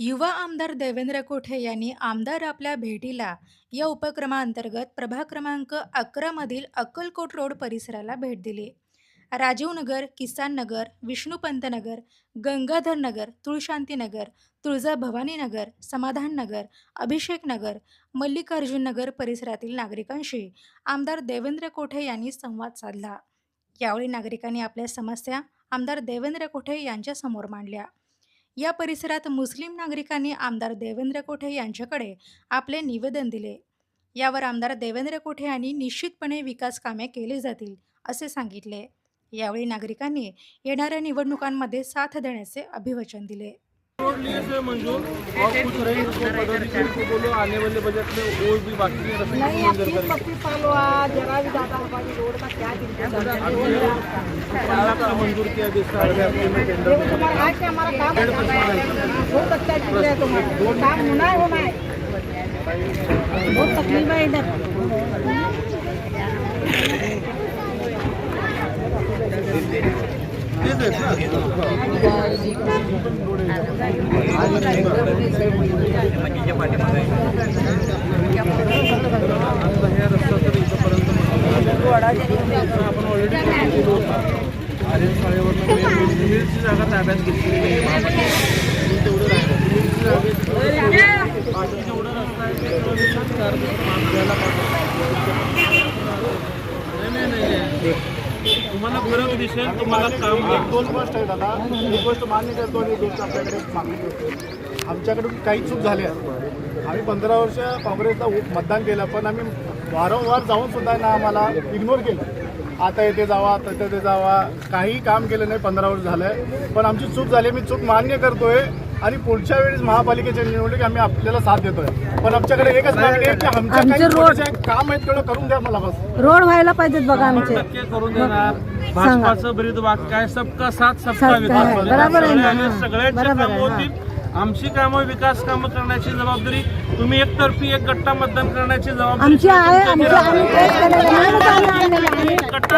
युवा आमदार देवेंद्र कोठे यांनी आमदार आपल्या भेटीला या उपक्रमाअंतर्गत प्रभाग क्रमांक अकरामधील अक्कलकोट रोड परिसराला भेट दिली. राजीव नगर किसान नगर विष्णुपंत नगर गंगाधर नगर तुळशांती नगर तुळजा भवानी नगर समाधान नगर अभिषेक नगर मल्लिकार्जुन नगर परिसरातील नागरिकांशी आमदार देवेंद्र कोठे यांनी संवाद साधला. यावेळी नागरिकांनी आपल्या समस्या आमदार देवेंद्र कोठे यांच्यासमोर मांडल्या. या परिसरात मुस्लिम नागरिकांनी आमदार देवेंद्र कोठे यांच्याकडे आपले निवेदन दिले. यावर आमदार देवेंद्र कोठे यांनी निश्चितपणे विकास कामे केली जातील असे सांगितले. यावेळी नागरिकांनी येणाऱ्या निवडणुकांमध्ये साथ देण्याचे अभिवचन दिले. लिए मंजूर और कुछ रही को बोलो आने वाले बजट में और भी बाकी है? नहीं हुआ जरा भी ज़्यादा हमारी रोड का क्या का मंजूर किया तुम्हारा आज से हमारा काम बहुत अच्छा चल रहा है तुम्हारा। काम होना है होना है। बहुत तकलीफ़ है इधर। आपण ऑलरेडी आर्यन शाळेवरनं मिलची जागा ताब्यात घेतली तेवढं राहिलं रस्ता आहे. ते तुम्हाला तुम्हाला काम एक दोन गोष्ट आहे दादा. ही गोष्ट मान्य करतो आणि गोष्ट आपल्याकडे मागणी करतो. आमच्याकडून काही चूक झाली आहे. आम्ही पंधरा वर्ष काँग्रेसला मतदान केलं पण आम्ही वारंवार जाऊन सुद्धा ना आम्हाला इग्नोर केलं. आता येथे जावा तिथे ते जावा. काही काम केलं नाही पंधरा वर्ष झालं पण आमची चूक झाली मी चूक मान्य करतोय. आणि पुढच्या वेळेस महापालिकेच्या निवडणूक आम्ही आपल्याला साथ देतोय. पण आमच्याकडे एकच मागणी आहे की आमच्या आमचे रोड- काम आहेत तेवढं करून द्या मला बस. रोड व्हायला पाहिजेत बघा आमचे. टक्के करून देणार. भाजपाचं ब्रीद वाक्य आहे सबका साथ सबका सबका विकास. बरोबर आहे ना. सगळ्यांची बरोबर कामं आहे, होतील. आमची कामं विकास कामं करण्याची जबाबदारी. तुम्ही एकतर्फी एक गट्टा मतदान करण्याची जबाबदारी आमची आहे आमची आम्ही केलेलं.